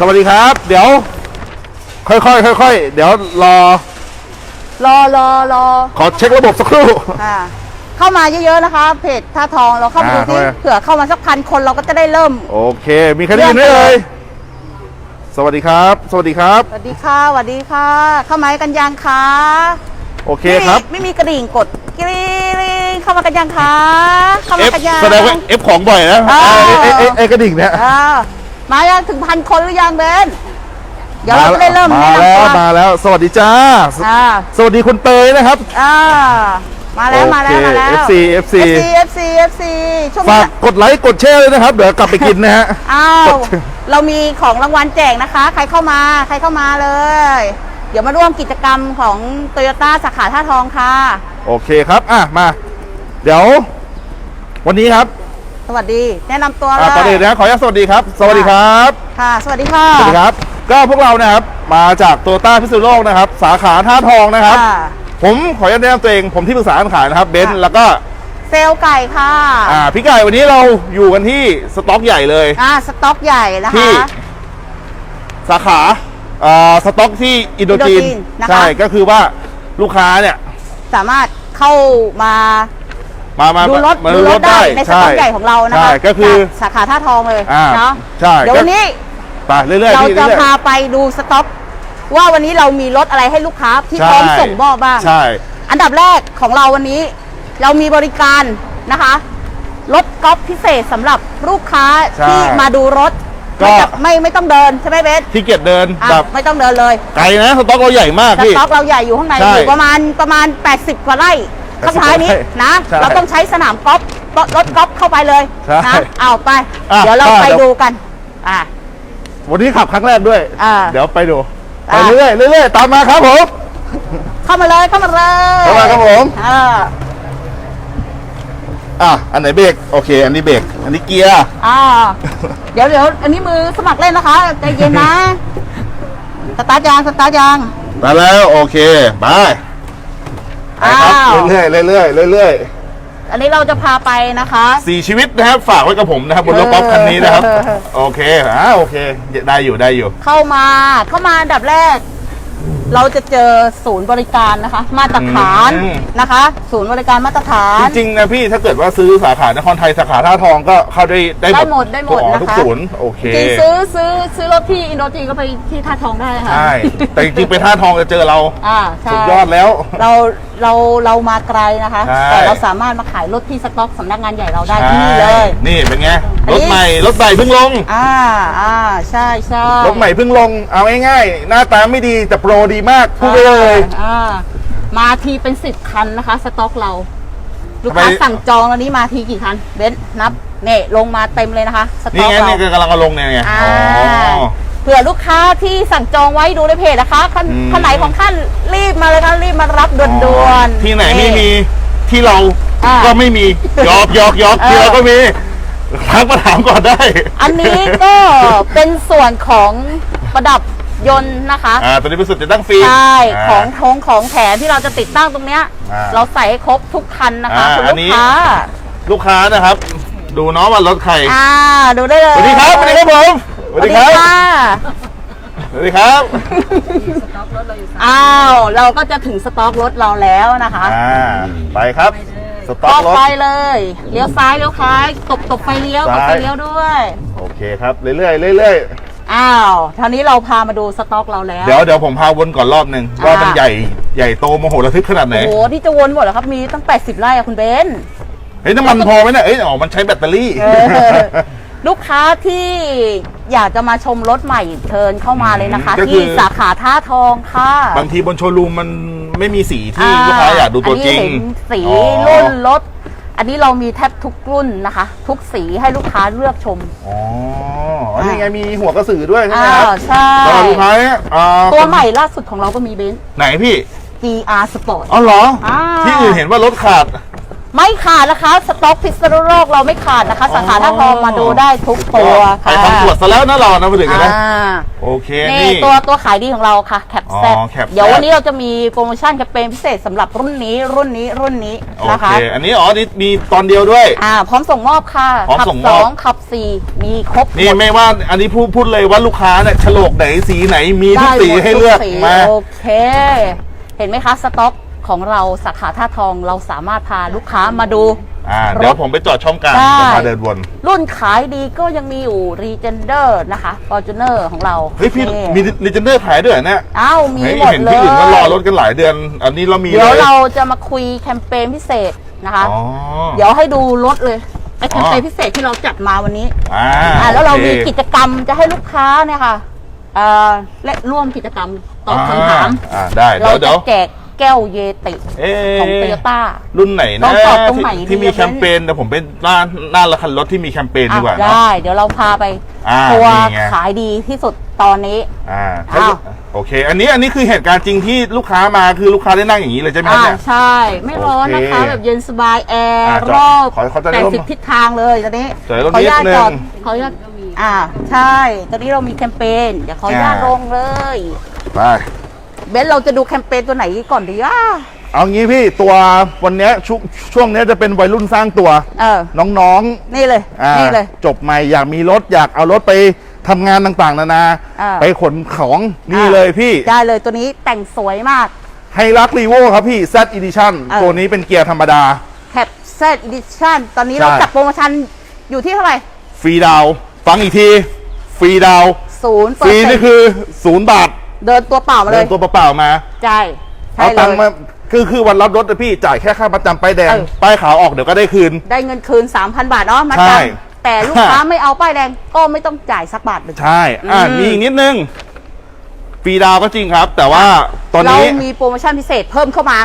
สวัสดีครับ เดี๋ยว ค่อยๆค่อยๆเดี๋ยวรอรอรอรอขอเช็คระบบสักครู่อ่าเข้ามาเยอะๆนะคะ เพจท่าทองเราเข้ามาดูอ่าที่เข้ามา เผื่อเข้ามาสักพันคนเราก็จะได้เริ่ม โอเค มีใครได้ยินไหมเลื่อนไป เอ่เลยยสวัสดีครับ สวัสดีครับ สวัสดีค่ะสวัสดีค่ะ เข้ามากันยังคะโอเคครับ ไม่มีไม่มีกระดิ่งกดกรี๊งเข้ามากันยังคะเข้ามา F กันยัง แสดงว่า F ของบ่อยนะอ่าเอ้ยเอ้ยเอ้ยเอ้ยกระดิ่งเนี่ยอ่า มายังถึงพันคนหรือยังเบนเดี๋ยวเราจะได้เริ่มมาแนะแล้วนำตัวมาแล้ว สวัสดีจ้า อ่าสวัสดีคุณเตยนะครับ อ่ามาแล้วมาแล้วโอเคมาแล้ว FC FC FC FC FC ช่วงฝานี้กกดไลค์กดแชร์เลยนะครับ เดี๋ยวกลับไปกินนะฮะ อ้าวกด เรามีของรางวัลแจกนะคะ ใครเข้ามาใครเข้ามาเลย เดี๋ยวมาร่วมกิจกรรมของโตโยต้าสาขาท่าทองค่ะ โอเคครับ อะ มา เดี๋ยว วันนี้ครับ สวัสดี แนะนำตัวเลอะยก่อนอื่นนะขออนุญาตสวัสดีครับ สวัสดีครับ ค่ะ สวัสดีค่ะ สวัสดีครับ ก็พวกเรานะครับมาจากโตต้าพิษณุโลกนะครับ สาขาท่าทองนะครับ ค่ะ ผมขออนุญาตแนะนำตัวเองผมที่ปรึกษาการขายนะครับเบนซ์ค่ะ แล้วก็เซลล์ไก่ค่ะ อ่าพี่ไก่วันนี้เราอยู่กันที่สต็อกใหญ่เลย อ่า สต็อกใหญ่นะที่ คะ สาขาอ่าสต็อกที่อินโดจีนอินโดจีนนะคะ ใช่ก็คือว่าลูกค้าเนี่ย สามารถเข้ามา มามาดูรถมาดูรถได้ในสต็อกใหญ่ของเรานะคะใช่ก็คือจากสาขาท่าทองเลยอ่าเนาะใช่เดี๋ยววันนี้ไปเรื่อยๆเราพี่จะเรื่อยพาไปดูสต็อกว่าวันนี้เรามีรถอะไรให้ลูกค้าที่ๆพร้อมใช่ ส่งมอบบ้าง ใช่ อันดับแรกของเราวันนี้ เรามีบริการนะคะรถกอล์ฟพิเศษสำหรับลูกค้าใช่ที่มาดูรถก็ ไม่จะไม่ไม่ต้องเดินใช่ไหมเบสที่เกียจเดินอะแบบไม่ต้องเดินเลยไกลนะสต็อกเราใหญ่มากสพี่ ต็อกเราใหญ่อยู่ข้างในใช่ อยู่ประมาณประมาณ 80 กว่าไร่ ข้างท้ายนี้ใช่นะ ใช่เราต้องใช้สนามกอล์ฟรถรถกอล์ฟเข้าไปเลยใช่นะเอาไป อะเดี๋ยวเราอะไปเดี๋ยว ดูกัน อ่าวันนี้ขับครั้งแรกด้วย อ่าเดี๋ยวไปดูไปอ่าเรื่อยๆเรื่อยๆตามมาครับผม เข้ามาเลยเข้ามาเลยเข้ามาครับผม เอออะอันไหนเบรกโอเค อันนี้เบรกอันนี้เกียร์ อ่าเดี๋ยวเดี๋ยวอันนี้มือสมัครเล่นนะคะใจเย็นนะ สตาร์ทยางสตาร์ทยาง มาแล้วโอเคไป ไปครับอ้าว เรื่อยๆเรื่อยๆเรื่อยอันนี้เราจะพาไปนะคะ ๆสี่ชีวิตนะครับฝากไว้กับผมนะครับบนรถกอล์ฟคันนี้นะครับ เออ โอเคอ่าโอเค ได้อยู่ได้อยู่ เข้ามาเข้ามาอันดับแรก เราจะเจอศูนย์บริการนะคะ มาตรฐานอืม นะคะ ศูนย์บริการมาตรฐาน จริงๆนะพี่ถ้าเกิดว่าซื้อสาขานครไทยสาขาท่าทองก็เข้าได้ได้ได้หมดได้หมดทุกอ๋อนะคะ ทุกศูนย์โอเคจริงซื้อซื้อซื้อรถที่อินโดจีนก็ไปที่ท่าทองได้ค่ะใช่แต่จริงๆไปท่าทองจะเจอเราอ่าใช่สุดยอดแล้ว เราเราเรามาไกลนะคะ ใช่ แต่เราสามารถมาขายรถที่สต็อกสำนักงานใหญ่เราได้ที่นี่เลยนี่เป็นไงอันรนี้ ถใหม่รถใหม่เพิ่งลง อ่าอ่าใช่ใช่ รถใหม่เพิ่งลงเอาง่ายๆ หน้าตาไม่ดีแต่โปรดีมากพูดไปเลยอ่ามาทีเป็นสิบคันนะคะ สต็อกเรา ลูกค้าทำไมสั่งจองแล้วนี้มาทีกี่คันเบนซ์นับเนี่ยลงมาเต็มเลยนะคะ สต็นี่อกไงเรานี่คือกำลังเอาลงเนี่ยไงอ่าอ๋อเผื่อลูกค้าที่สั่งจองไว้ดูในเพจนะคะคันอืมคันไหนของท่านรีบมาเลยค่ะรีบมารับด่วนๆ ที่ไหนไม่นี่มีที่เราอ่าก็ไม่มีหยอกหยอกหยอกเออที่เราก็มีทักมาถามก่อนได้ อันนี้ก็เป็นส่วนของประดับ ยนต์นะคะอ่าตอนนี้เป็นสุดติดตั้งฟรีใช่า ของทงของแถมที่เราจะติดตั้งตรงเนี้ย อ่าเราใส่ให้ครบทุกคันนะคะอ่าคุณอัลูนกนี้ค้าลูกค้านะครับ ดูเน้องว่ารถใครอ่าดูได้เลยสวัสดีครับสวัสดีครับผมสวัสดีครับค่ะสวัสดีครับ อ้าวเราก็จะถึงสต็อกรถเราแล้วนะคะ อ่าไปครับ สต็อก็กรถ ไปเลย เลี้ยวซ้ายเลี้ยวซ้ายตบตบไฟเลี้ยวตบไฟซ้าย เลี้ยวด้วย โอเคครับ เรื่อยๆเรื่อย อ้าวทีนี้เราพามาดูสต็อกเราแล้วๆเดี๋ยวเดี๋ยวผมพาวนก่อนรอบหนึ่งว่ามันอ่าใหญ่ใหญ่โตมโหฬารทึกขนาดไหน โอ้โหที่จะวนหมดเหรอครับมีตั้ง 80 ไร่อะคุณเบนเฮ้ยน้ำมันพอไหมเนี่ยเอ้ยอ๋อมันใช้แบตเตอรี่ เออลูกค้าที่อยากจะมาชมรถใหม่เชิญเข้ามาเลยนะคะ ก็คือ ที่สาขาท่าทองค่ะบางทีบนโชว์รูมมันไม่มีสีที่อ่ลูกค้าอยากดูตัวจริงอันนี้เห็นสีอ๋อรุ่นรถ อันนี้เรามีแทบทุกรุ่นนะคะ ทุกสีให้ลูกค้าเลือกชม อ๋ออันนี้ไงมีหัวกระสือด้วยใช่ไหมอ่าครับใช่ตอนลูกค้าเนี่ยอ่าตัวใหม่ล่าสุดของเราก็มีเบนซ์ ไหนพี่ GR Sport อ๋อเหรอ อ่า ที่อื่นเห็นว่ารถขาด ไม่ขาดนะคะ สต็อกพิษณุโลกเราไม่ขาดนะคะ สาขาท่าทองมาดูได้ทุกตัวไปค่ะทำตรวจซะแล้วนะเรานะมาถึงกันนะอ่าโอเคนี่นี่ตัวตัวขายดีของเราค่ะ แคปอ๋อแซ Cap เดี๋ยว Z วันนี้เราจะมีโปรโมชั่นแคมเปญพิเศษสำหรับรุ่นนี้รุ่นนี้รุ่นนี้โอนะเค คะ อันนี้อ๋อนี่มีตอนเดียวด้วย อ่า พร้อมส่งมอบค่ะ พร้อมขัส่งมสอบองขับสี่มีครบนี่หมด ไม่ว่าอันนี้พูดพูดเลยว่าลูกค้าเนี่ยฉลกไหนสีไหนมีทุกได้สีมดให้เลือกทุสีมาโอเค เห็นไหมคะ สต็อก ของเราสาขาท่าทองเราสามารถพาลูกค้ามาดู อ่าเดี๋ยวผมไปจอดช่องกลางได้ จะมาเดินวน รุ่นขายดีก็ยังมีอยู่ Regender นะคะ Fortuner ของเราเฮ้ยพี่นี่มีลิเจนเดอร์ขายด้วยเหรอเนี่ยอ้าวมีเฮ้ยหมดเห็นเลที่ยอื่นก็รอรถกันหลายเดือน อันนี้เรามีเดี๋ยวลเราจะมาคุยแคมเปญพิเศษนะคะ อ๋อเดี๋ยวให้ดูรถเลยไอแคมเปญอ๋อพิเศษที่เราจัดมาวันนี้ อ่าอ่าแล้วเราโอค มีกิจกรรมจะให้ลูกค้าเนี่ยค่ะเอ่อและร่วมกิจกรรมตอบคำถาม อ่าได้เราเดี๋ยวเดี๋จะยวแจก แก้วเยติเอ๊ะ ของโตโยต้า รุ่นไหนต้นะองตอบตรงไหนที่ที่ดีมีอะ แคมเปญเดี๋ยวผมเป็นหน้าหน้าละคันรถที่มีแคมเปญดีกว่าอะเนอะ ได้ เดี๋ยวเราพาไปอ่าตัวนี่ไง ขายดีที่สุดตอนนี้ อ่าถ้าอ้าว โอเค อันนี้อันนี้คือเหตุการณ์จริงที่ลูกค้ามาคือลูกค้าได้นั่งอย่างนี้เลยใช่ไหมครับอ่าเนี่ย ใช่ ไม่ร้อนนะคะ โอเคแบบเย็นสบายแออะร์จอดรอบขอขอจอดแปดร่มสิบทิศทางเลยตอนนี้จอดร่มขออนุญาตนิดนึงจอดขออนุญาตอ่าใช่ ตอนนี้เรามีแคมเปญเดี๋ยวขออนุญาตอ่า ลงเลย ไป เบนซ์เราจะดูแคมเปญตัวไหนก่อนดีอะเอางี้พี่ตัววันเนี้ยช่วงช่วงเนี้ยจะเป็นวัยรุ่นสร้างตัว เออ น้องนี่เลย ๆอ่านี่เลย จบใหม่อยากมีรถอยากเอารถไปทำงานต่างๆ นานา อ่า ไปขนของนี่อ่าเลยพี่ ได้เลยตัวนี้แต่งสวยมาก ไฮรักรีโวครับพี่ Z Edition เออ ตัวนี้เป็นเกียร์ธรรมดา แคปเซตอีดิชั่นตอนนี้ใช่เราจัดโปรโมชั่นอยู่ที่เท่าไหร่ฟรีดาวน์ฟังอีกที ฟรีดาวน์ศูนย์เปฟอร์รีเซ็นนี่ต์คือศูนย์บาท เดินตัวเปล่ามาเลเดิยนตัวเปล่าๆมา ใช่ใช่เอาเลตังค์ยมาคือคือวันรับรถนะพี่จ่ายแค่ค่าประจำป้ายแดงเออ ป้ายขาวออกเดี๋ยวก็ได้คืน ได้เงินคืน 3,000 บาทเนาะมาใช่ จำแต่ลูกค้าไม่เอาป้ายแดงก็ไม่ต้องจ่ายสักบาทหนึ่งใช่ อ่าอืม มีอีกนิดนึงฟรีดาวน์ก็จริงครับ แต่ว่าตอนเรานี้ มีโปรโมชั่นพิเศษเพิ่มเข้ามา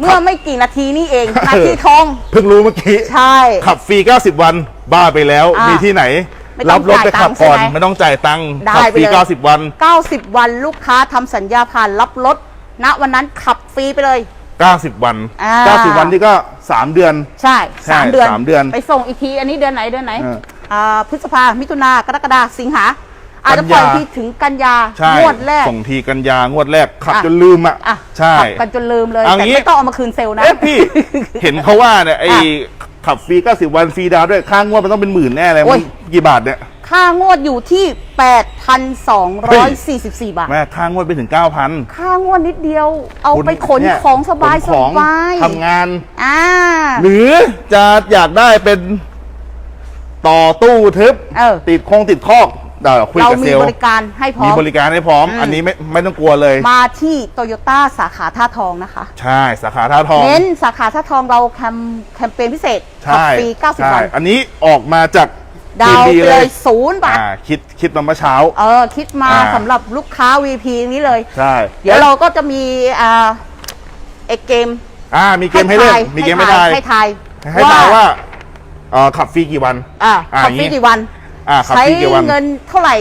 เมื่อไม่กี่นาทีนี่เองเออนาทีทอง เพิ่งรู้เมื่อกี้ ใช่ ขับฟรี 90 วันบ้าไปแล้ว อะมีที่ไหน ไม่ต้รัองบรถไปขับก่อนจ่ายตังค์ใช่ไหม ไม่ต้องจ่ายตังค์ได้ขัฟรีไปเลย90วัน90 วันลูกค้าทำสัญญาผ่านรับรถณวันนั้นขับฟรีไปเลย90วันอ่า90วันนี่ก็3เดือน ใช่ใช่สามเดือน สามเดือนไปส่งอีกที อันนี้เดือนไหนเดือนไหนเอออ่าพฤษภา มิถุนากรกฎาสิงหา อาจจะปล่อยกันยา ทีถึงกันยาใช่งวดแรก ส่งทีกันยางวดแรกขับอะ จนลืมอะอะใช่ ขับกันจนลืมเลย เอาแต่งี้ ไม่ต้องเอามาคืนเซลล์นะ เอ๊ะพี่ เห็นเขาว่าเนี่ยไอ้อะ ขับฟรี90 วันฟรีดาวน์ด้วยค่างวดมันต้องเป็นหมื่นแน่เลยโอ้มันยกี่บาทเนี่ยค่างวดอยู่ที่ 8,244 บาท แม่ค่างวดไปถึง 9,000ค่างวดนิดเดียว เอาไปขนเนี่ยของสบายขนสของบายทำงาน อ่า หรือจะอยากได้เป็นต่อตู้ทึบเออติดคงติดคอก เดี๋ยวคุยเรากับมีเซลล์บริการให้พร้อมีม บริการให้พร้อม อืม อันนี้ไม่ไม่ต้องกลัวเลย มาที่โตโยต้าสาขาท่าทองนะคะ ใช่สาขาท่าทอง เน้นสาขาท่าทองเราแคมแคมเปญพิเศษขับใช่ฟรี90 ใช่วัน อันนี้ออกมาจาก ดาวน์ TNB ไปเลยศูนย์บาท อ่าคิดคิดมาเมื่อเช้า เออ คิดมาอ่า สำหรับลูกค้า VP นี้เลย ใช่เดี๋ยวเราก็จะมีอ่าเอกเกมอ่ามีเกมให้เล่น ทายมีเกมให้ทายให้ทายให้ทายว่าเอ่อขับฟรีกี่วัน อ่าอ่าขับฟรีอย่างงี้ กี่วัน อ่าขับใช้ฟรีกี่วัน เงินเท่าไหร่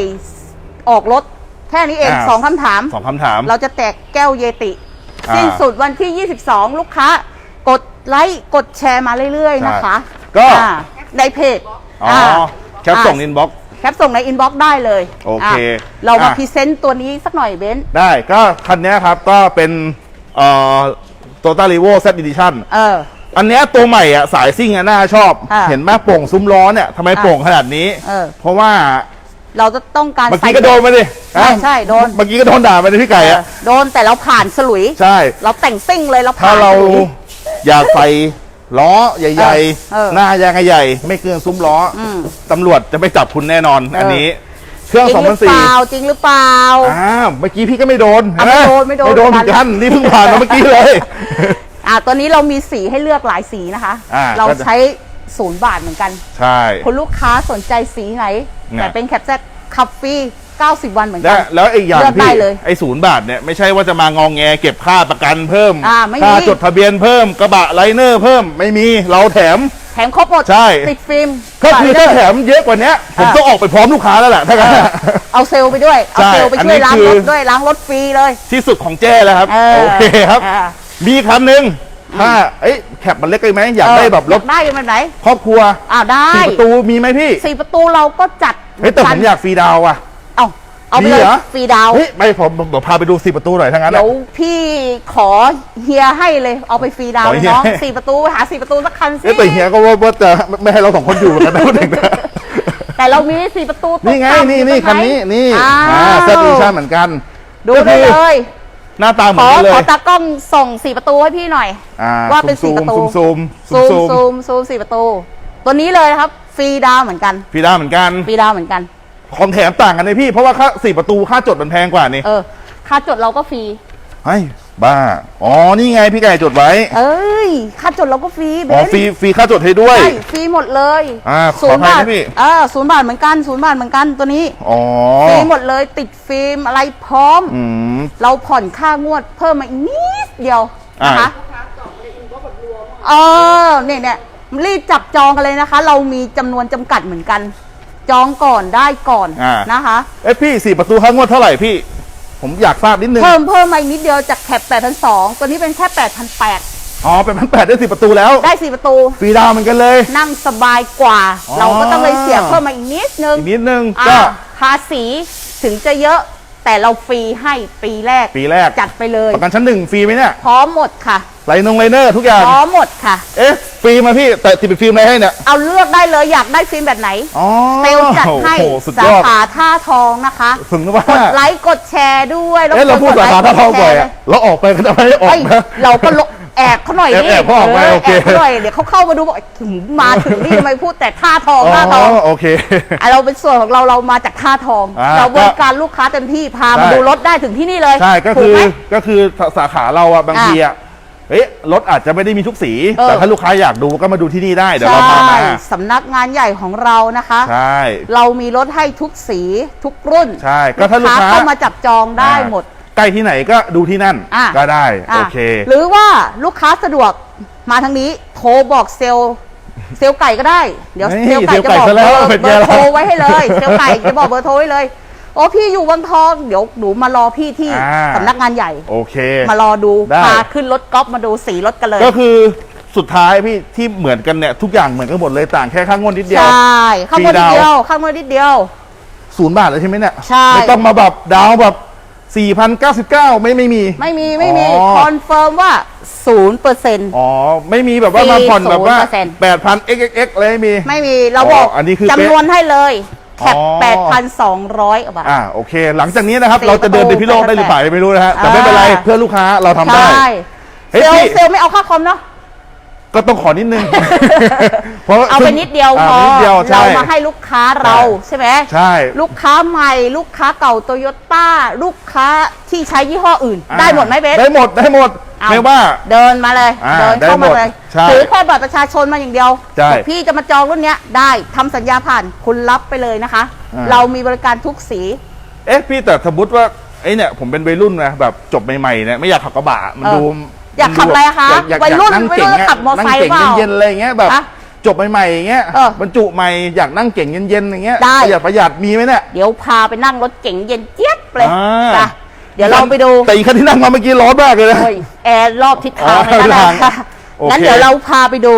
ออกรถแค่นี้เองอ่า สองคำถาม สองคำถาม เราจะแจกแก้วเยติ อ่า สิ้นสุดวันที่ 22 ลูกค้า กดไลค์กดแชร์มาเรื่อย ๆ นะคะใช่ก็ อ่าในเพจอ๋ออแคปส่งอินบ็อก แคปส่งในอินบ็อกซ์ได้เลยโอเคะเรามาอะ พรีเซนต์ตัวนี้สักหน่อยเบนซ์ ได้ก็คันเนี้ยครับก็เป็นเอ่อโตต้ารีโว Z Edition เออ อันเนี้ยตัวใหม่อะสายซิ่งอะน่าชอบอะเห็นไหมโป่งซุ้มล้อเนี่ยทำไมอะโป่งขนาดนี้ เออ เพราะว่าเราจะต้องการเมื่อใส่กี้ก็โดนมาดิใช่ฮะใช่โดนเมื่อกี้ก็โดนด่ามาดิพี่ไก่เอออะโดนแต่เราผ่านสลุย ใช่ เราแต่งซิ่งเลยเราถ้าผ่านเราฉลุย อยากใส่ล้อใหญ่ เออๆ หน้ายางใหญ่ๆไม่เกินซุ้มล้ออม ตำรวจจะไม่จับคุณแน่นอน อันนี้ เครื่องจริงหรือเปล่า2004จริงหรือเปล่า อ้าวเมื่อกี้พี่ก็ไม่โดนอะเห็หไม่โดนไม่โดน ไม่โดนเหมือนกันนี่เพิ่งผ่านมาเมื่อกี้เลย อ่าตัวนี้เรามีสีให้เลือกหลายสีนะคะ อ่าเราก็จะ ใช้ศูนย์บาทเหมือนกัน ใช่ คุณลูกค้าสนใจสีไหนเนี่ยแต่เป็นแคปแซขับฟรี90 วันเหมือนและกันแล้วอีกอย่างเลือกได้พี่เลยไอ้ศูนย์บาทเนี่ยไม่ใช่ว่าจะมางองแงเก็บค่าประกันเพิ่มอ่าไม่มี ค่าจดทะเบียนเพิ่มกระบะไลเนอร์เพิ่มไม่มีเราแถม แถมครบหมดใช่ ติดฟิล์มก็คือถ้าแถมเยอะกว่านี้ผมอ่าต้องออกไปพร้อมลูกค้าแล้วแหละถ้างั้นเออเอาเซลล์ไปด้วย เอาใช่เซลล์ไปอันช่วยนี้ล้างคือ รถด้วยล้างรถฟรีเลยที่สุดของแจ้แล้วครับ เออโอเคครับอ่า มีคันหนึ่งถ้าเอ้ยแคปมันเล็กไปไหมอยากเได้แบบรถอยากได้เป็นไหนครอบครัวอ่าได้สี่ประตูมีไหมพี่สี่ประตูเราก็จัดเฮ้ยแต่ผมอยากฟรีดาวน์ว่ะเอาเอาไปมีเลยเหรอฟรีดาวน์เฮ้ยไม่ผมผมเดี๋ยวพาไปดูสี่ประตูหน่อยทั้างนั้นเดี๋อะยวพี่ขอเฮียให้เลยเอาไปฟรีดาวน์ขอเลยเฮียน้องให้สี่ประตูไปหาสี่ประตูสักคันสิเอ้ยแต่เฮียก็ว่าว่าจะไม่ให้เราสองคนอยู่กันนะพูดถึงนะแต่เรามีสี่ประตูตกนี่ไงต่ำนี่อยู่นี่ตรงไหคันนี้นี่อ้าวอ่าเซตดิชั่นเหมือนกันดูก็ได้คือเลย หน้าตาเหมืขอนอกันเลขอยตากล้องส่งสี่ประตูให้พี่หน่อย อ่าว่าเป็นสี่ประตู ซูมซูมซูซูมมซูมซูมสี่ประตู ตัวนี้เลยนะครับ ฟรีดาวน์เหมือนกัน ฟรีดาวน์เหมือนกันฟรีดาวน์เหมือนกัน ของแถมต่างกันเลยพี่ เพราะว่าค่าสี่ประตูค่าจดมันแพงกว่านี่เออ ค่าจดเราก็ฟรี เฮ้ย บ้า อ๋อ นี่ไงพี่ไก่จดไว้ เอ้ย ค่าจดเราก็ฟรีเบอ๋อนฟรีฟรีค่าจดให้ด้วย ใช่ฟรีหมดเลยอ่าศูนย์ขออภัยบาทนะพี่ เออศูนย์บาทเหมือนกันศูนย์บาทเหมือนกันตัวนี้อ๋อฟรีหมดเลยติดฟิล์มอะไรพร้อม อืม เราผ่อนค่างวดเพิ่มมาอีกนิดเดียวนะคะอ่าเออเนี่ยเนี่ยรีบจับจองกันเลยนะคะ เรามีจำนวนจำกัดเหมือนกัน จองก่อนได้ก่อนอ่าน นะคะ เอ้ยพี่สี่ประตูค่างวดเท่าไหร่พี่ ผมอยากทราบนิดนึง เพิ่มเพิ่มมาอีกนิดเดียวจากแคป8,200ตัวนี้เป็นแค่8,800อ๋อเป็นพันแปดได้สี่ประตูแล้ว ได้สี่ประตู ฟรีดาวน์เหมือนกันเลย นั่งสบายกว่าอ๋อเราก็ต้องเลยเสียเพิ่มมาอีกนิดนึงอีกนิดนึงอ่าก็ภาษีถึงจะเยอะแต่เราฟรีให้ปีแรก ปีแรก จัดไปเลย ประกันชั้นหนึ่งฟรีไหมเนี่ย พร้อมหมดค่ะ ไลนงไลเนอร์ทุกอย่าง พร้อมหมดค่ะ เอ๊ะฟรีมาพี่แต่ติดเป็นฟิล์มอะไรให้เนี่ย เอาเลือกได้เลยอยากได้ฟิล์มแบบไหนอ๋อเซลล์จัดให้โอ้โหสุดสายอดขาท่าทองนะคะถึงนึกว่ากดไลค์กดแชร์ด้วยเอ๊ะเราพูดกสาขาท่าทองบ่อยไลอะค์กดแชร์เราออกไปก็จะไม่ได้ออกเอ้ยนะเราก็ลบแอบเขาหน่อยดิแอบๆเขาออกไปโอเคแอบเขาหน่อยเดี๋ยวเขาเข้ามาดูบอกถึงมาถึงนี่ทำไมพูดแต่ท่าทองอ๋ท่าทองอโอเคอะเราเป็นส่วนของเราเรามาจากท่าทองอ่าเราบริการลูกค้าเต็มที่พามาใช่ดูรถได้ถึงที่นี่เลยใช่ก็ถูคือไหมก็คือสาขาเราอะบางทีอะ เอ๊ะรถอาจจะไม่ได้มีทุกสี เออ แต่ถ้าลูกค้าอยากดูก็มาดูที่นี่ได้เดี๋ยวเราพามาใช่สำนักงานใหญ่ของเรานะคะ ใช่เรามีรถให้ทุกสีทุกรุ่นใช่ก็ถ้าลูกค้าเข้ามาจับจองได้หมด ใกล้ที่ไหนก็ดูที่นั่นอะ ก็ได้อะโอเค หรือว่าลูกค้าสะดวกมาทางนี้โทรบอกเซลล์เซลล์ไก่ก็ได้ เดี๋ยวนี่เซลล์ไก่จะบอกเซลล์ไก่ซะเบแล้อวร์เป็นเบไงอร์ล่ะ โทรไว้ให้เลย เซลล์ไก่จะบอกเบอร์โทรไว้เลย โอ้พี่อยู่วังทองเดี๋ยวหนูมารอพี่ที่อ่า สำนักงานใหญ่ โอเค มารอดูได้ พาขึ้นรถก๊อฟมาดูสีรถกันเลย ก็คือสุดท้ายพี่ที่เหมือนกันเนี่ยทุกอย่างเหมือนกันหมดเลยต่างแค่ข้างงวดนิดเดียวใช่ข้างบนนิดฟรีดาวน์เดียว ข้างบนนิดเดียว ศูนย์บาทเลยใช่ไหมเนี่ยใช่ ไม่ต้องมาแบบดาวน์แบบ 4,099 ไม่ไม่มี ไม่มีไม่มี อ๋อ คอนเฟิร์มว่าศูนย์เปอร์เซ็นต์ อ๋อ ไม่มีแบบว่าฟรีมาผ่อนแบบว่า0% 8,000 xxx อะไรไม่มี ไม่มีเราบอกอ๋ออันนี้คือจำนวนให้เลย แคปอ๋อแปดพันสองร้อยบาท อ่าโอเค หลังจากนี้นะครับ สี่เราจะเดินไปพิโลกประตูได้หรือเปล่าไม่รู้นะฮะแต่ไม่เป็นไรอ่า เพื่อลูกค้าเราทำได้ ใช่เฮ้ยเซลพี่ ล์เซลล์ไม่เอาค่าคอมเนาะ ก็ต้องขอนิดนึง เพราะเอาไปนิดเดียวพอนิดเดียวใช่ เรามาให้ลูกค้าเราใช่ไหมใช่ลูกค้าใหม่ ลูกค้าเก่าโตโยต้า ลูกค้าที่ใช้ยี่ห้ออื่น อ่าได้หมดไหมเบส ได้หมดได้หมด เอาไม่ว่า เดินมาเลย อ่าเดินเข้ามาเลย ได้หมดใช่ถือแค่บัตรประชาชนมาอย่างเดียวใช่บอกพี่จะมาจองรุ่นเนี้ยได้ทำสัญญาผ่านคุณรับไปเลยนะคะ อ่า เรามีบริการทุกสี เอ๊ะพี่แต่สมมติว่าไอ้เนี่ยผมเป็นวัยรุ่นนะแบบจบใหม่ๆเนี่ยไม่อยากขับกระบะมันเออดูอยากขับอะไรอะคะอยากวัยรุ่นอากนั่งวัยเก่รุ่งนขับมอไซค์นั่งเก่งเปล่าเย็นๆอะไรอย่างเงี้ยแบบอะจบใหม่ๆอย่างเงี้ยเออบรรจุใหม่อยากนั่งเก่งเย็นๆอย่างเงี้ยได้ ประหยัดประหยัดมีไหมเนี่ย เดี๋ยวพาไปนั่งรถเก๋งเย็นเจี๊ยบเลยอ่า จ้ะ เดี๋ยวเราไปดู แต่อีกคันที่นั่งมาเมื่อกี้ร้อนมากเลยนะ โอ้ยแอร์รอบทิศทางเลยอ๋อนะทางค่ะโอเค งั้นเดี๋ยวเราพาไปดู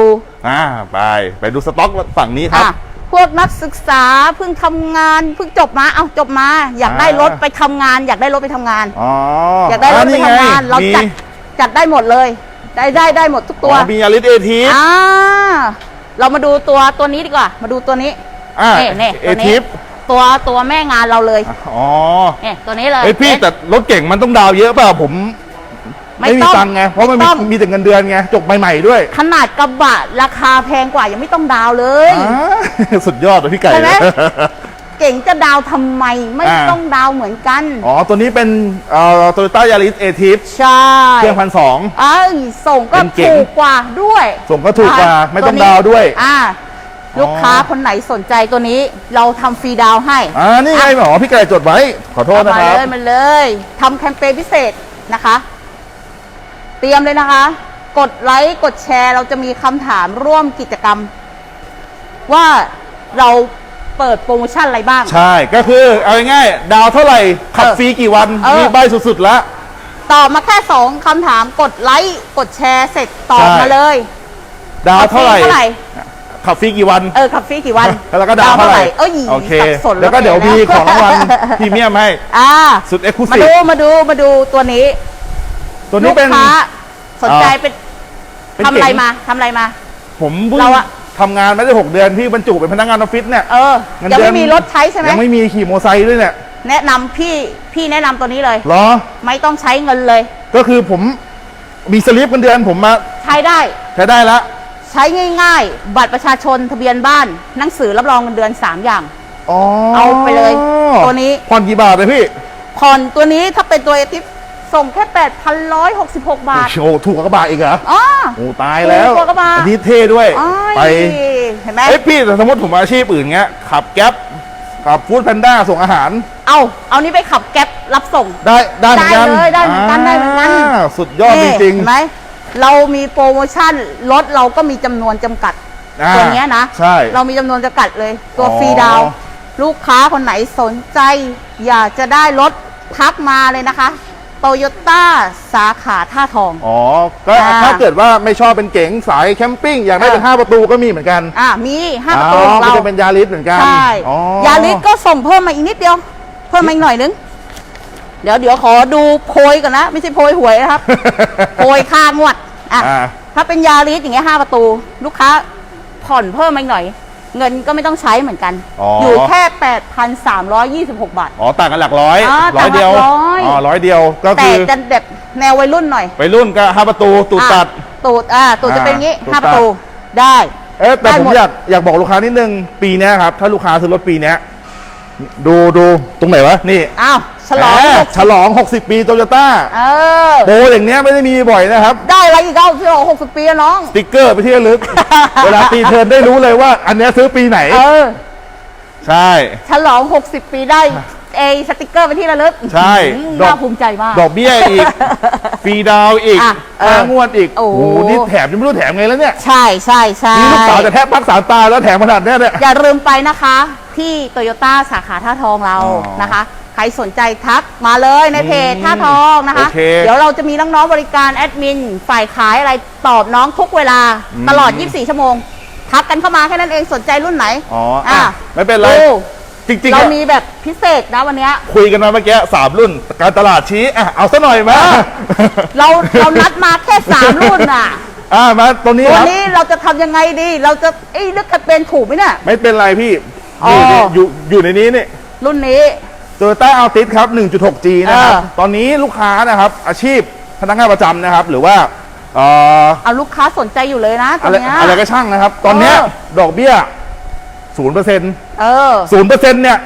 อ่าไปไปดูสต็อกฝั่งนี้ครับ อะพวกนักศึกษาเพิ่งทำงานเพิ่งจบมาเอ้าจบมา อยากได้อ่ารรถไปทำงาน อยากได้รถไปทำงาน อ๋ออยากได้รถไปนี่ทำงานไเราจัดมีจัดได้หมดเลย ได้ได้ได้หมดทุกตัวอ๋อมีอาริสเอทีอ่าเรามาดูตัวตัวนี้ดีกว่า มาดูตัวนี้ อ่านี่นี่เอตัวทีนี้ฟ ตัวตัวแม่งานเราเลยอ๋อเนี่ยตัวนี้เลยเอ้ยพี่เอ๊ะแต่รถเก่งมันต้องดาวเยอะเปล่าผม ไม่ไม่มีต้องตังค์ไงเพราะมันมีไม่ต้องมีแต่เงินเดือนไงจบใหม่ๆด้วย ขนาดกระบะราคาแพงกว่ายังไม่ต้องดาวเลยอ่าสุดยอดเลยพี่ไก่ใช่ไหมเก่งจะดาวทำไมไม่อ่าต้องดาวเหมือนกัน อ๋อ ตัวนี้เป็นเอ่อโตโยต้ายาริสเอทีฟใช่ เครื่องพันสองไอ้ยส่งก็เป็นเก๋งถูกกว่าด้วย ส่งก็ถูกกว่าอะไม่ต้องนี้ดาวด้วย อ่า ลูกค้าคนไหนสนใจตัวนี้เราทำฟรีดาวน์ให้ อ่านี่ไงหมอพี่ไก่จดไว้ ขอโทษนะมาครับ เลยมาเลยทำแคมเปญพิเศษนะคะ เตรียมเลยนะคะ กดไลค์กดแชร์เราจะมีคำถามร่วมกิจกรรม ว่าเราเปิดโปรโมชั่นอะไรบ้าง ใช่ก็คือเอาง่ายๆดาวเท่าไหร่ขับเออฟรีกี่วัน เออ มีใบสุดๆแล้ว ตอบมาแค่สองคำถามกดไลค์กดแชร์เสร็จตอบใช่ มาเลยดาวเท่าไหร่เท่าไหร่ ขับฟรีกี่วัน เออขับฟรีกี่วันแล้วก็ดาวเท่าไหร่เอ้ยโอเคสับสนแล้วก็เดี๋ยวมีของรางวัลพรีเมียมให้อ่าสุดเอ็กซ์คลูมาซีฟดูมาดูมาดูตัวนี้ ตัวนี้เป็นลูกค้าสนใจอ่าเป็นเป็นทำอะไรเก๋งมาทำอะไรมา ผมเพิ่งเราอะทำงานมาได้หกเดือนพี่บรรจุเป็นพนักงานออฟฟิศเนี่ยเออเงินยังเดือไม่นมีรถใช้ใช่ไหมยังไม่มีขี่มอเตอร์ไซค์ด้วยเนี่ยแนะนำพี่พี่แนะนำตัวนี้เลยเหรอ ไม่ต้องใช้เงินเลย ก็คือผมมีสลิปเงินเดือนผมมา ใช้ได้ ใช้ได้ละ ใช้ง่ายๆ บัตรประชาชนทะเบียนบ้านหนังสือรับรองเงินเดือน 3 อย่าง อ๋อเอาไปเลยตัวนี้ ผ่อนกี่บาทเลยพี่ผ่อนตัวนี้ถ้าเป็นตัวเอทิปส่งแค่ 8,166 บาท โอ้โหถูกกว่ากระบะอีกเหรออ๋อ โอ้ตายแล้วถูกกว่ากระบะ อันนี้เท่ด้วยอ้อยไปเห็นไหม เอ้ยพี่แต่สมมติผมอาชีพอื่นเงี้ยขับแก๊ปขับฟู้ดแพนด้าส่งอาหารเอาเอานี้ไปขับแก๊ปรับส่ง ได้ได้เหมือนกันได้เลยได้เหมือนกันได้เหมือนกันาสุดยอดจนี่ริงเห็นไหม เรามีโปรโมชั่นรถเราก็มีจำนวนจำกัด อ่าตัวเนี้ยนะ ใช่ เรามีจำนวนจำกัดเลย ตัวอ๋อ ฟรีดาวน์ลูกค้าคนไหนสนใจ อยากจะได้รถทักมาเลยนะคะโตโยต้าสาขาท่าทอง อ๋อ ก็อ่าถ้าเกิดว่าไม่ชอบเป็นเก๋งสายแคมปิ้งอยากได้เป็นอ่า5ประตูก็มีเหมือนกันอ่ามีห้าประตูอ๋อของก็เราจะเป็นยาริสเหมือนกันใช่อ๋อยาริสก็ส่งเพิ่มมาอีกนิดเดียว เพิ่มมาอีกหน่อยนึง เดี๋ยวเดี๋ยวขอดูโพยก่อนนะ ไม่ใช่โพยหวยนะครับ โพยค่างวด อะอ่า ถ้าเป็นยาริสอย่างเงี้ยห้าประตู ลูกค้าผ่อนเพิ่มมาอีกหน่อย เงินก็ไม่ต้องใช้เหมือนกันอ๋ออ ยู่แค่ 8,326 บาท อ๋อต่างกันหลักร้อยอ่าร้อยเดียวต่างหลักร้อยอ๋อร้อยเดียวก็แต่คือจะแบบแนววัยรุ่นหน่อยไปรุ่นก็5ประตูตูดตัด อะตูดอ่าตูดจะเป็นอย่างงี้อ่าห้าตูดตัด ประตูได้ เอ๊ะแต่ได้ผมหมด อยากอยากบอกลูกค้านิดนึงปีเนี้ยครับ ถ้าลูกค้าซื้อรถปีเนี้ยดูดูตรงไหนวะนี่ อ้าว ฉลอง แหมหกฉลอง 60 ปีโตโยต้าเออ โบอย่างเนี้ยไม่ได้มีบ่อยนะครับ ได้อะไรอีกเอ้าพี่โอหกสิบปีแล้วน้อง สติ๊กเกอร์ไปที่ระลึก เวลาตีเทิร์นได้รู้เลยว่า อันเนี้ยซื้อปีไหน เออ ใช่ ฉลอง 60 ปีได้เอสติกเกอร์ไปที่ระลึกใช่อืมดอก น่าภูมิใจมาก ดอกเบี้ยอีก ฟรีดาวน์อีกอะเออค่างวดอีกโอ้โห นี่แถมยังไม่รู้แถมไงแล้วเนี่ยใช่ใช่ใช่นี่ลูกสาวจะแทบพักสามตาแล้วแถมขนาดเนี้ยเนี่ย อย่าลืมไปนะคะ ที่โตโยต้าสาขาท่าทองเราอ๋อนะคะใครสนใจทักมาเลยในเพจอืมท่าทองนะคะ โอเคเดี๋ยวเราจะมีน้องๆบริการแอดมิน ฝ่ายขายอะไรตอบน้องทุกเวลาอืม ตลอด 24 ชั่วโมง ทักกันเข้ามาแค่นั้นเองสนใจรุ่นไหนอ๋ออะอะไม่เป็นไร ดูจริงๆเราอะมีแบบพิเศษนะวันเนี้ย คุยกันมาเมื่อกี้สามรุ่น การตลาดชี้อะเอาซะหน่อยมาเราเรานัดมาแค่สามรุ่นน่ะ อะมาตัวนี้ควัรันบนี้เราจะทำยังไงดี เราจะเอ้ยเลือกกันเป็นถูกไหมเนี่ย ไม่เป็นไรพี่อ๋อนี่นี่อยู่อยู่ในนี้นี่รุ่นนี้ โตโยต้าอัลติสครับ 1.6G นะครับเออตอนนี้ลูกค้านะครับ อาชีพพนักงานประจำนะครับ หรือว่าเอ่อเอาลูกค้าสนใจอยู่เลยนะตัอะวไรเนี้ย อะไรก็ช่างนะครับ ตอนเนี้ยเออ ดอกเบี้ยศูนย์เปอร์เซ็นต์เออ ศูนย์เปอร์เซ็นต์เนี่ย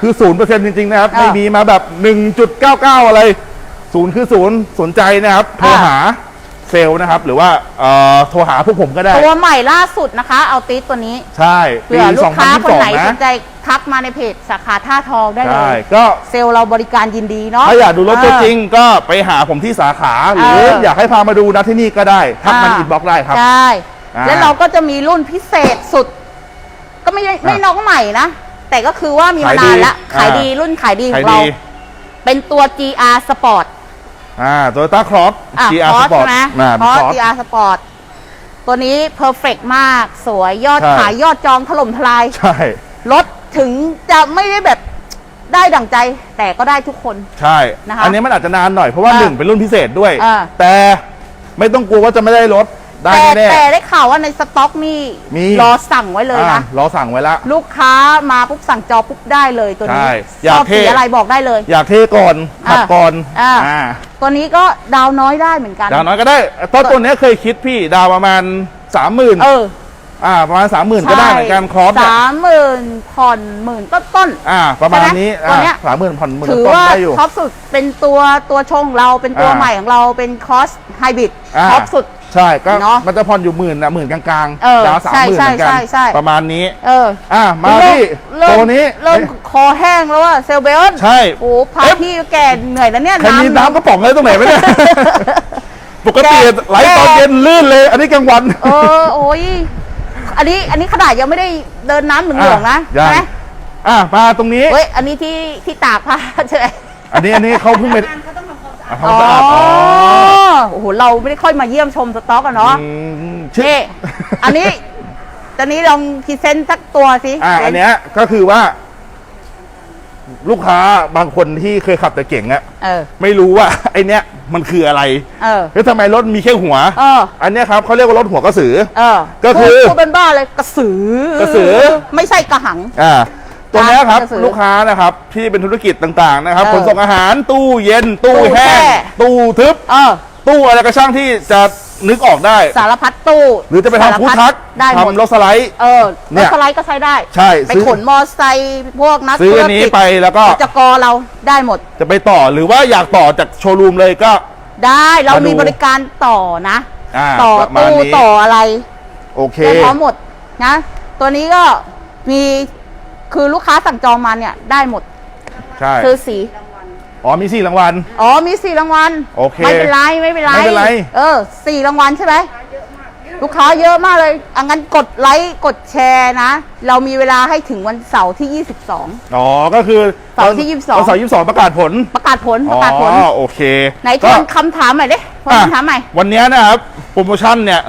คือศูนย์เปอร์เซ็นต์จริง ๆ นะครับเออไม่มีมาแบบ1.99อะไรศูนย์คือศูนย์สนใจนะครับ โทรอ่า หาเซลล์นะครับ หรือว่าเอ่อโทรหาพวกผมก็ได้ ตัวใหม่ล่าสุดนะคะ เอาติสตัวนี้ใช่ปีเผื่อลูกค้าคนไหน2022สนะ นใจ ทักมาในเพจสาขาท่าทองได้เลใช่ยก็เซลล์เราบริการยินดีเนาะ ถ้าอยากดูรถตัวจริงเอก็ไปหาผมที่สาขา หรือเออ อยากให้พามาดูนะที่นี่ก็ได้ทักมันอ่าอินบ็อกซ์ได้ครับ ใช่อ่าแล้วเราก็จะมีรุ่นพิเศษสุด ก็ไม่ได้ไม่อะน้องใหม่นะ แต่ก็คือว่ามีขานมาายนดีละขายอ่า ดีรุ่นขายดีขใครองเรา ดีเป็นตัว GR Sport อ่าโตโยต้าครอส อะ GR คอส Sport ใช่ไหมอ่าคอสครอส GR Sport ตัวนี้เพอร์เฟกมาก สวยยอดใช่ ขายยอดจองถล่มทลาย ใช่ รถ ถึงจะไม่ได้แบบได้ดั่งใจแต่ก็ได้ทุกคน ใช่ นะคะอันนี้มันอาจจะนานหน่อยเพราะว่าอ่าหนึ่งเป็นรุ่นพิเศษด้วย อ่า แต่ไม่ต้องกลัวว่าจะไม่ได้รถได้แต่แน่แต่ได้ข่าวว่าในสต็อกนี่มีรอสั่งไว้ๆเลยอ่านะรอสั่งไว้ละ ลูกค้ามาปุ๊บสั่งจอปุ๊บได้เลยตัวนี้ใช่ชอยากอบเท่ สีอะไรบอกได้เลย อยากเท่ก่อนขับอ่าก่อนอ่า อ่าตัวนี้ก็ดาวน้อยได้เหมือนกันดาวน้อยก็ได้ตอนตัวเนี้ยเคยคิดพี่ดาวประมาณสามหมื่น เออ อ่าประมาณสามหมื่นก็ได้เหมือนกันครอสเนี่ยสามหมื่นผ่อนหมื่นต้นต้นๆอ่า ประมาณนี้ใช่ไหมตัวเนี้ยสามหมื่นผ่อนหมื่นถือต้นว่าได้อยู่ ท็อปสุดเป็นตัวตัวชงเราเป็นตัวอ่า ใหม่ของเราเป็นคอสไฮบริดอ่าท็อปสุด ใช่ก็เนอะมันจะผ่อนอยู่หมื่นนะหมื่นกลางเออดาวสามใช่หมื่นใช่เหมือนกันใช่ใช่ ประมาณนี้ เอออ่ามาที่เริ่มตัวนี้เริ่มเอ๊ะคอแห้งแล้วว่าเซลเบลใช่ โอ้พาเอ๊ะ พี่แก่เหนื่อยแล้วเนี่ย ใครมีน้ำกระป๋องอะไรตรงไหนไหมเนี่ย ปกติแกไหลตอนเย็นลื่นเลย อันนี้กลางวัน เออโอ้ย อันนี้อันนี้ขนาดยังไม่ได้เดินน้ำเหลืองๆนะยัใช่งไหมอะมาตรงนี้ เฮ้ยอันนี้ที่ที่ตากผ้าใช่ไหมอันนี้อันนี้เขาเพิ่งไปเขาต้องทำความสะอาอะทำความสะอาดอ๋อโอ้โหเราไม่ได้ค่อยมาเยี่ยมชมสต็อกอะเนาะอืมชื่อนี่อันนี้ตอนนี้ลองพรีเซนต์สักตัวสิอ่าอันเนี้ยก็คือว่า ลูกค้าบางคนที่เคยขับแต่เก่งอะเออ ไม่รู้ว่า ไอเนี้ยมันคืออะไรเออ แล้วทำไมรถมีแค่หัวเอออันเนี้ยครับเขาเรียกว่ารถหัวกระสือ เออก็คือพูดพูดเป็นบ้าเลยกระสือกระสือ ไม่ใช่กระหัง อ่าตัวเนี้ยครับ กระสือลูกค้านะครับที่เป็นธุรกิจต่างๆนะครับเออขนส่งอาหารตู้เย็นตู้ตู้แห้งแช่ตู้ทึบ เออ ตู้อะไรก็ช่างที่จะนึกออกได้ สารพัดตู้หรือจะไปสารทำฟู้ดพัทักได้หมดทำรถสไลด์ เออเนี่รถยสไลด์ก็ใช้ได้ ใช่ไปซื้อ ขนมอไซค์พวกนักซื้อธุรอันนี้กิจไปแล้วก็กิจกรเราได้หมด จะไปต่อหรือว่าอยากต่อจากโชว์รูมเลยก็ ได้เรามาดู มีบริการต่อนะ อ่าต่อประมาณตู้นี้ต่ออะไรโอเคได้พร้อมหมดนะ ตัวนี้ก็มีคือลูกค้าสั่งจองมาเนี่ยได้หมด ใช่ คือสี อ๋อมีสี่รางวัล อ๋อมีสี่รางวัลโอเคไม่เป็นไรไม่เป็นไรไม่เป็นไร เออสี่รางวัลใช่ไหมลูกค้าเยอะมากเลยอังั้นกดไลค์กดแชร์นะ เรามีเวลาให้ถึงวันเสาร์ที่ 22 อ๋อ ก็คือเสาร์ที่ 22วันเสาร์ยี่สิบสองประกาศผล ประกาศผล ประกาศผล อ๋อ โอเค ไหนทก็วนคำถามใหม่ดิทวนคำถามใหม่อะวันเนี้ยนะครับ โปรโมชั่นเนี่ย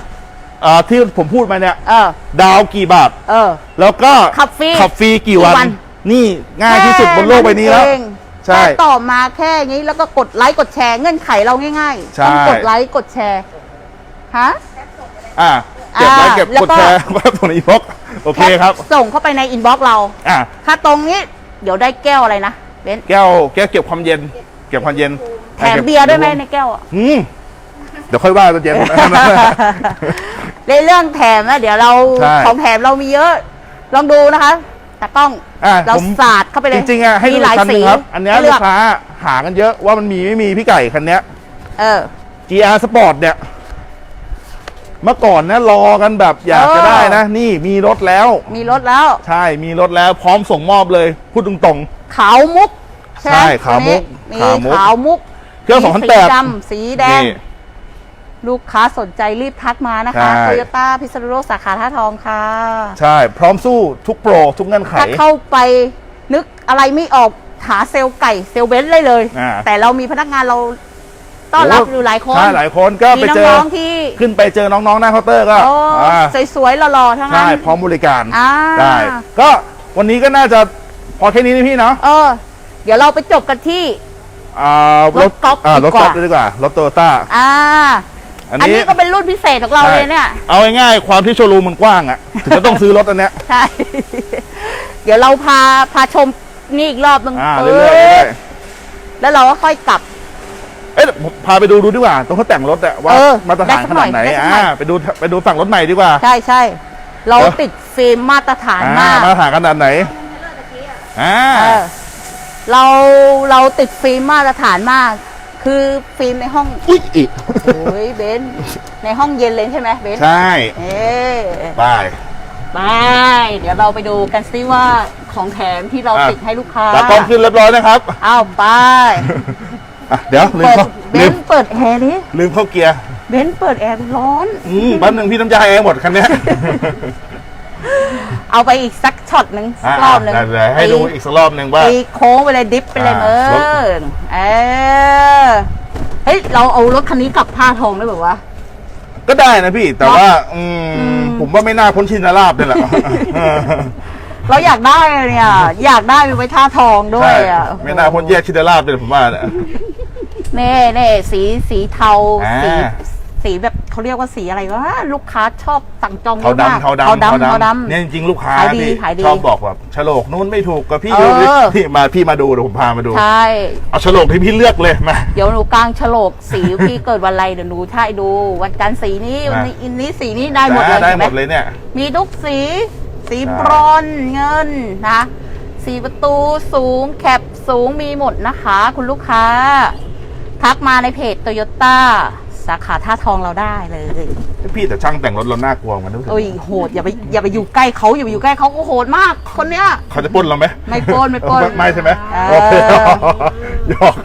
อ่าที่ผมพูดมาเนี่ยเออดาวกี่บาท เออ แล้วก็ขับฟรี ขับฟรีกี่วันกี่วันนี่ง่ายที่สุดบนโลกใบนี้แล้วค่เอง ใช่แค่ตอบมาแค่นี้แล้วก็กดไลค์กดแชร์เงื่อนไขเราง่ายใช่ๆต้องกดไลค์กดแชร์ ฮะ อ่าเก็บไว้อ่าเก็บแล้วกดก็ แชร์ไว้บนอีบ็อกโอเคครับ แส่งเข้าไปในอินบ็อกซ์เรา อ่าถ้าตรงนี้เดี๋ยวได้แก้วอะไรนะเบนซ์แก้วแก้วเก็บความเย็น เก็บความเย็นแถมเบียร์ด้วยไหมในแก้วอะ อืมเดี๋ยวค่อยว่าตอนเย็น ในเรื่องแถมนะเดี๋ยวเราใช่ ของแถมเรามีเยอะ ลองดูนะคะ ตากล้องอะเราผมสาดเข้าไปเลยจริงๆอะให้ดูมีหลายคันหสีนึงครับ อันเนี้ยให้เลืลูอกกค้าหากันเยอะว่ามันมีไม่มีพี่ไก่คันเนี้ย เออ GR Sport เนี่ย เมื่อก่อนนะรอกันแบบอยากเออจะได้นะ นี่มีรถแล้ว มีรถแล้ว ใช่มีรถแล้วพร้อมส่งมอบเลย พูดตรง ขาวมุกใช่ไหมใช่ขาวมุกมีขาวมุก ขาวมุกๆเครื่อง มีสี2008 ดำสีแดง นี่ ลูกค้าสนใจรีบทักมานะคะใช่ โตโยต้าพิษณุโลกสาขาท่าทองค่ะ ใช่ พร้อมสู้ทุกโปร ทุกเงื่อนไข ถ้าเข้าไปนึกอะไรไม่ออกหาเซลล์ไก่เซลล์เบนซ์เลยเลย อ่า แต่เรามีพนักงานเราต้อนรับโอยู่หลายคนใช่หลายคนก็มีไปเจอ น้องๆที่ขึ้นไปเจอน้องๆหน้าเคาน์เตอร์ก็โอ้อ่าสวยๆหล่อๆทั้งนั้ใช่ น พร้อมบริการอ่า ได้ ก็วันนี้ก็น่าจะพอแค่นี้นะพี่เนาะเออ เดี๋ยวเราไปจบกันที่ อ่ารถก๊อฟอ่าดีรถกว่า ก๊อฟดีกว่า รถโตโยต้า อ่า อันอันนี้นี้ก็เป็นรุ่นพิเศษของเราเลยเนี่ย เอาง่ายๆความที่โชว์รูมมันกว้างอะถึงจะต้องซื้อรถอันเนี้ย ใช่ เดี๋ยวเราพาพาชมนี่อีกรอบหนึงอ่าเอเรื่อยๆเรื่อยแล้วเราก็ค่อยกลับ ๆเอ๊ะผมพาไปดูดูดีกว่าตรงเขาแต่งรถอะว่าเออมาตรฐานได้สักขนาดไหนหน่อยได้สักหน่อ่าอย ไปดูไปดูฝั่งรถใหม่ดีกว่า ใช่ใช่ เราเดี๋ยวติดฟิล์มมาตรฐานอ่ามาก มาตรฐานขนาดไหนอ่า เออเราเราติดฟิล์มมาตรฐานมาก คือฟิล์มในห้องอุ้ยอีกโอ้ยเบนซ์ในห้องเย็นเลยใช่ไหมเบนซ์ใช่เอ๊ะไปไปเดี๋ยวเราไปดูกันซิว่าของแถมที่เราอะติดให้ลูกค้าตากล้องขึ้นเรียบร้อยนะครับอ้าวไปอะเดี๋ยวลืมเปิดเข้าเบลืนมซ์เปิดแอร์นี้ลืมเข้าเกียร์เบนซ์เปิดแอร์ร้อน อืมแป๊บหนึงพี่น้ำยาแอร์หมดคันเนี้ย เอาไปอีกสักช็อตหนึ่งสักรอบหนึ่งอะเดี๋ยวให้ดูอีกสักรอบหนึ่งว่า ตีโค้งไปเลยดิฟไปเลยอ่าเอรถอเออเฮ้ยเราเอารถคันนี้กลับท่าทองได้แบบว่า ก็ได้นะพี่ แต่เนอะว่าอืมอืมผมว่าไม่น่าพ้นชินราบนี่แหละ เราอยากได้เนี่ย อยากได้ไปไว้ท่าทองด้วยใช่อะไม่น่าพ้นแยกชินราบเลยผมว่าเนี่ย เน่เน่สีสีเทาอ่า สี สีแบบเขาเรียกว่าสีอะไรวะลูกค้าชอบสั่งจองเทาเยอะมากดำเทาดำเทาดำเทาดำเนี่ยจริงๆลูกค้าขายดีที่ขายดีชอบบอกแบบฉลกนู้นไม่ถูกกับพี่เออพี่มาพี่มาดูเดี๋ยวผมพามาดู ใช่ เอาฉลกที่พี่เลือกเลยมา เดี๋ยวหนูกลางฉลกสีพี่เกิดวันอะไรเดี๋ยวหนูถ่ายดู วันจันทร์สีนี้วันนี้อินนี้สีนี้ได้หมดเลยได้ใช่หไหมมดเลยเนี่ย มีทุกสี สีใช่ บรอนซ์เงินนะ สีประตูสูงแคปสูงมีหมดนะคะ คุณลูกค้า ทักมาในเพจโตโยต้า สาขาท่าทองเราได้เลย พี่แต่ช่างแต่งรถเราน่ากลัวเหมันดูโอ้ยโหดอย่าไปอย่าไปอยู่ใกล้เขาอย่าไปอยู่ใกล้เขาก็โหดมาก คนเนี้ย เขาจะปล้นเราไหมไม่ปล้นไม่ปล้นไม่ใช่ไหมเออ โอเคหยอก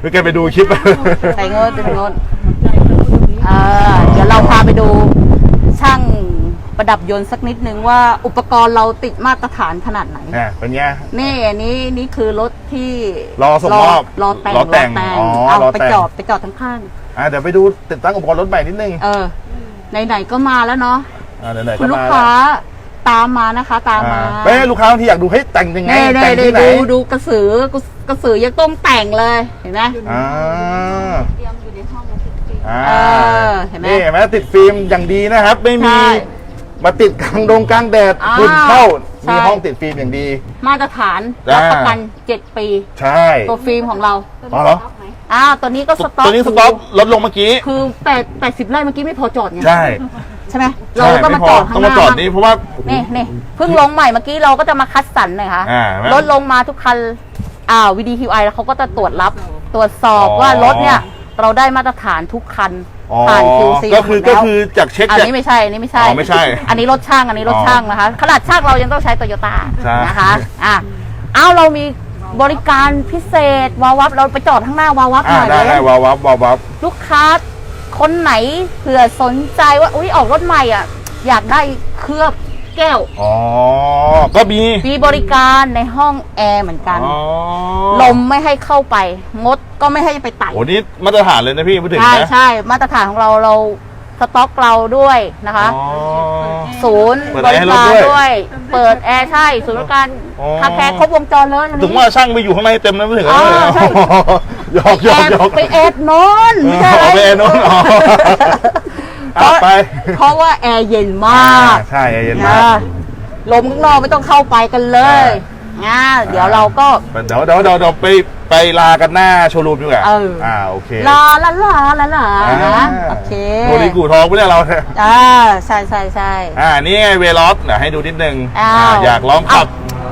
เมื่อกี้ไปดูคลิปใส่เงินใส่เงินเออเดี๋ยวเราพาไปดูช่างประดับยนต์สักนิดนึงว่าอุปกรณ์เราติดมาตรฐานขนาดไหน อ่าเป็นไง นี่อันนี้นี่คือรถที่รอส่งมอบรอแต่งรอแต่งอ๋อเอารอไปแต่งจอดไปจอดทั้งข้าง อ่าเดี๋ยวไปดูติดตั้งอุปกรณ์รถใหม่นิดนึงเออ ไหนๆก็มาแล้วเนาะอ่าไหนๆคุก็ณลูมากค้าตามมานะคะ ตามมาอ่าไม่ให้ลูกค้าบางทีอยากดูให้ยแต่งยังไงเน่แต่เน่งที่ไหนดูดูกระสือกระสือยังต้องแต่งเลยเห็นไหม อ่าเตรียมอยู่ในห้องนะพี่อ่าเออเห็นไหมนี่เห็นไหมติดฟิล์มอย่างดีนะครับ ไม่มีใช่มาติดกลางดงกลางแดดอ่า ฝุ่นเข้า ใช่ มีห้องติดฟิล์มอย่างดี มาตรฐานอ่า รับประกัน7ปี ใช่ ตัวฟิล์มของเราอ๋อเหรออ้าวตัวนี้ก็สต็อกตัวนี้สต็อกลดลงเมื่อกี้ คือแปดแปดสิบไร่เมื่อกี้ไม่พอจอดไงใช่ใช่ไหมใช่เราก็มาไพจอดต้ข้าองงหมาน้าจอดบ้างนี้เพราะว่า นี่นี่เพิ่งลงใหม่เมื่อกี้เราก็จะมาคัดสรรหน่อยค่ะอ่ารถลงมาทุกคันอ่าวีดีคิวไอแล้วเขาก็จะตรวจรับ ตรวจสอบอ๋อ ว่ารถเนี่ย เราได้มาตรฐานทุกคันอ๋อ ผ่าน QC ก็คือหมดก็แล้วคือจากเช็คอันจาก นี้ไม่ใช่อันนี้ไม่ใช่ อ๋อไม่ใช่อันนี้รถช่าง อันนี้รถอ๋อช่างนะคะ ขนาดช่างเรายังต้องใช้โตโยต้าใช่ นะคะอะเอาเรามีบริการพิเศษวาวับเราไปจอดข้างหน้าวาวับหอ่าน่อยได้เลได้ยวาววับวาววับ ลูกค้าคนไหนเผื่อสนใจว่าอุ้ยออกรถใหม่อะ อยากได้เคลือบ แก้ว อ๋อ ก็มี มีบริการในห้องแอร์เหมือนกัน อ๋อลมไม่ให้เข้าไปมดก็ไม่ให้ไปไต่โหนี่มาตรฐานเลยนะพี่พูดถึงใช่นะใช่มาตรฐานของเราเราสต็อกเราด้วยนะคะ อ๋อ ศูนย์เปิดบแอร์ริให้รถการด้วยด้วย เปิดแอร์ใช่ ศูนย์บริการอ๋อ คาแคร์ครบวงจรเลยอันนี้ถึงว่าช่างไปอยู่ข้างในเต็มแล้วไม่ถึงอ๋อเลยใช่ หยอกหยอกหยอก ไปแอร์โน้นไม่ใช่อ๋อไปแอร์โน้นอ๋อ เพราะอะไปเพราะว่าแอร์เย็นมากใช่เย็นมากนะลมข้างนอกไม่ต้องเข้าไปกันเลยนะเดี๋ยวเราก็เดี๋ยวเดี๋ยวเดี๋ยวเดี๋ยวไปไปลากันหน้าโชว์รูมดีกว่าเอออ่อ่าโอเคลาลาลาลาลาอ่านะโอเคโมลีกูทองไม่ได้เราเนี่ยอ่าใช่ใช่ใช่อ่านี่ไงเวลอสเดี๋ยวให้ดูนิดนึงอ้าอ่าวอยากลองขับ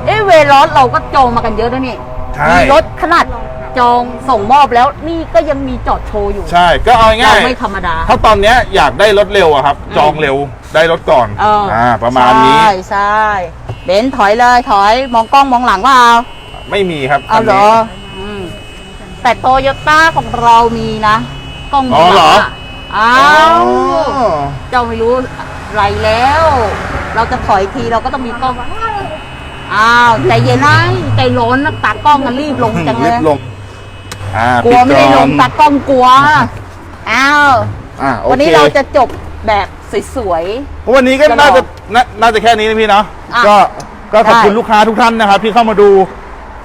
เอ้เวลอสเราก็จองมากันเยอะด้วยนี่ใช่มีรถขนาด จองส่งมอบแล้วนี่ก็ยังมีจอดโชว์อยู่ใช่ก็เอาง่าเรายไม่ธรรมดา ถ้าตอนเนี้ยอยากได้รถเร็วอะครับ จองเร็วได้รถก่อนเอออ่าประมาณนี้ใช่ใช่เบนซ์ถอยเลยถอยมองกล้องมองหลังว่าเอาไม่มีครับเอาเหรอคันนี้อืมแต่โตโยต้าของเรามีนะกล้องมอ๋อองหเหรลัองอะอ้าอ๋ว อเจ้าไม่รู้อะไรแล้ว เราจะถอยทีเราก็ต้องมีกล้อง อ้าวใจเย็นนะใจร้อนนะตากล้องกันรีบลงจังเลรียบลง อ่ากลัวปิไม่ได้ลงก่อนตากล้องกลัวอ้าวอ่าโอเควันนี้เราจะจบแบบสวยเพราะวันนี้ก็จะน่าบจะอกน่าน่าจะแค่นี้นะพี่เนาะอะก็ก็ขอบคุณได้ลูกค้าทุกท่านนะครับที่เข้ามาดู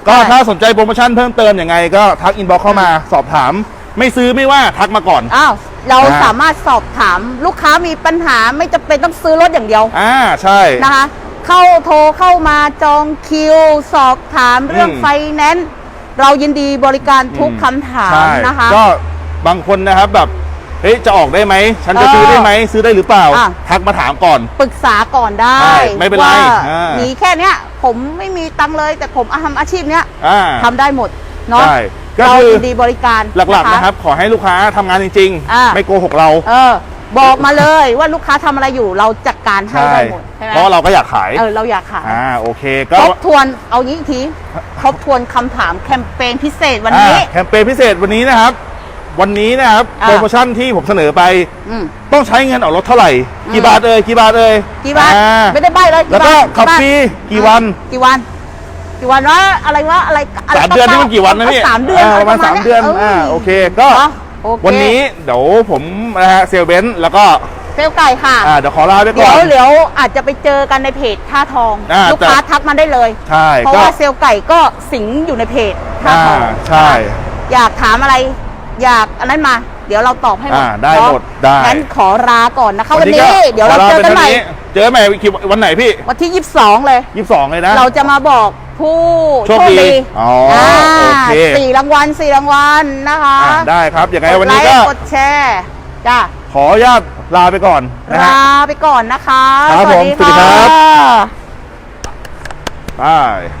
ก็ได้ ถ้าสนใจโปรโมชั่นเพิ่มเติมยังไง ก็ทักอินบ็อกเข้ามาสอบถาม ไม่ซื้อไม่ว่าทักมาก่อน ๆอ้าวเราอ่า สามารถสอบถามลูกค้ามีปัญหาไม่จำเป็นต้องซื้อรถอย่างเดียว อ่าใช่ นะคะเข้าโทรเข้ามาจองคิว สอบถามเรื่องอืมไฟแนนซ์ เรายินดีบริการทุกคำถามใช่นะคะ ก็บางคนนะครับแบบเฮ้ยจะออกได้ไหมฉันจะเออซื้อได้ไหมซื้อได้หรือเปล่า อะ ทักมาถามก่อน ปรึกษาก่อนได้ใช่ไม่เป็นไรว่าอ่ามีมีแค่เนี้ยผมไม่มีตังค์เลย แต่ผมทำอาชีพเนี้ยอ่าทำได้หมดเนาะใช่ก็เราคือยินดีบริการหลักๆนะครับ ขอให้ลูกค้าทำงานจริงอ่า ๆ ไม่โกหกเรา เออ บอกมาเลยว่าลูกค้าทำอะไรอยู่เราจัดการให้ใช่ได้หมดใช่ไหมเพราะเราก็อยากขาย เออเราอยากขายอ่าโอเคก็ทบทวนเอางี้อีกทีทบทวนคำถามแคมเปญพิเศษวันนี้ อ่าแคมเปญพิเศษวันนี้นะครับ วันนี้นะครับอ่า โปรโมชั่นที่ผมเสนอไป อืม ต้องใช้เงินออกรถเท่าไหร่อืมกี่บาทเอ่ยกี่บาทเอ่ยกี่บาทอ่ไม่ได้ใบเลยแล้วก็บาทขับาทฟรีกี่วัน กี่วัน กี่วันวะอะไรวะอะไระไรสามเดือนนี่มันกี่วันนะพี่สามเดือนประมาณสามเดือนอ่าโอเค ก็เนอะ โอเค วันนี้เดี๋ยวผมนะฮะเซลเบนซ์แล้วก็เซลลไก่ค่ะ อ่าเดี๋ยวขอลาไปก่เดี๋อยวน เดี๋ยวอาจจะไปเจอกันในเพจท่าทอง อ่าลูกค้าแต่ ทักมาได้เลย ใช่เพราะก็ว่าเซลล์ไก่ก็สิงอยู่ในเพจท่าอ่าทอง ใช่ อยากถามอะไร อยากอันนั้นมา เดี๋ยวเราตอบให้หมดอ่าได้เนอะหมดได้ งั้นขอลาก่อนนะคะวันก็นี้ เดี๋ยวเราขลเจอกันป็ใหม่ท่าเจอกันใหม่กี่วันไหนพี่วันที่ 22 เลย ยี่สิบสองเลยนะ เราจะมาบอก ผู้โชคดีอ๋อโอเคสี่รางวัลสี่รางวัลนะคะอ่าได้ครับยังไงวันกดนี้ไลก็ค์กดแชร์จ้าขออนุญาตลาไปก่อนนะฮะ ลาไปก่อนนะคะ ครับผมสวัสดีครับค่ะไป